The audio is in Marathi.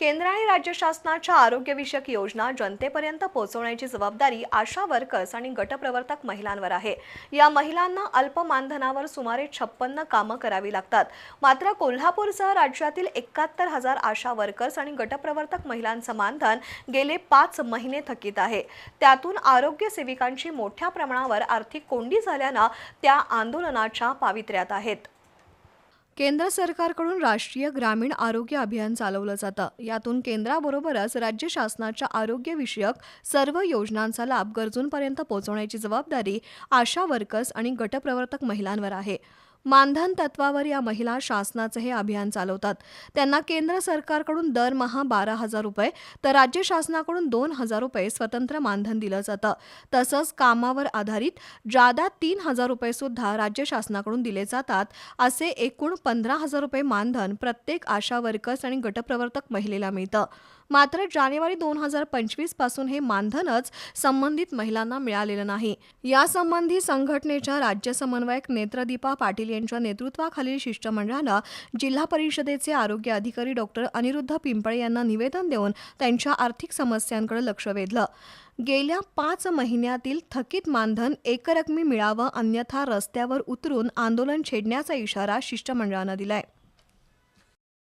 केंद्र आणि राज्य शासनाच्या आरोग्यविषयक योजना जनतेपर्यंत पोहोचवण्याची जबाबदारी आशा वर्कर्स आणि गटप्रवर्तक महिलांवर आहे. या महिलांना अल्प मानधनावर सुमारे छप्पन्न कामं करावी लागतात. मात्र कोल्हापूरसह राज्यातील एकाहत्तर हजार आशा वर्कर्स आणि गटप्रवर्तक महिलांचं मानधन गेले पाच महिने थकीत आहे. त्यातून आरोग्य सेविकांची मोठ्या प्रमाणावर आर्थिक कोंडी झाल्यानं त्या आंदोलनाच्या पावित्र्यात आहेत. केंद्र सरकारकडून राष्ट्रीय ग्रामीण आरोग्य अभियान चालवलं जातं. यातून केंद्राबरोबरच राज्य शासनाच्या आरोग्यविषयक सर्व योजनांचा लाभ गरजूंपर्यंत पोहोचवण्याची जबाबदारी आशा वर्कर्स आणि गटप्रवर्तक महिलांवर आहे. मानधन तत्वावर या महिला शासनाचं हे अभियान चालवतात. त्यांना केंद्र सरकारकडून दरमहा बारा हजार रुपये तर राज्य शासनाकडून दोन हजार रुपये स्वतंत्र मानधन दिलं जातं. तसंच कामावर आधारित जादा तीन हजार रुपये सुद्धा राज्य शासनाकडून दिले जातात असे एकूण पंधरा हजार रुपये मानधन प्रत्येक आशा वर्कर्स आणि गटप्रवर्तक महिलेला मिळतं. मात्र जानेवारी दोन हजार पंचवीसपासून हे मानधनच संबंधित महिलांना मिळालेलं नाही. यासंबंधी संघटनेच्या राज्य समन्वयक नेत्रदीपा पाटील यांच्या नेतृत्वाखालील शिष्टमंडळानं जिल्हा परिषदेचे आरोग्य अधिकारी डॉक्टर अनिरुद्ध पिंपळे यांना निवेदन देऊन त्यांच्या आर्थिक समस्यांकडे लक्ष वेधलं. गेल्या पाच महिन्यातील थकीत मानधन एकरकमी मिळावं अन्यथा रस्त्यावर उतरून आंदोलन छेडण्याचा इशारा शिष्टमंडळानं दिलाय.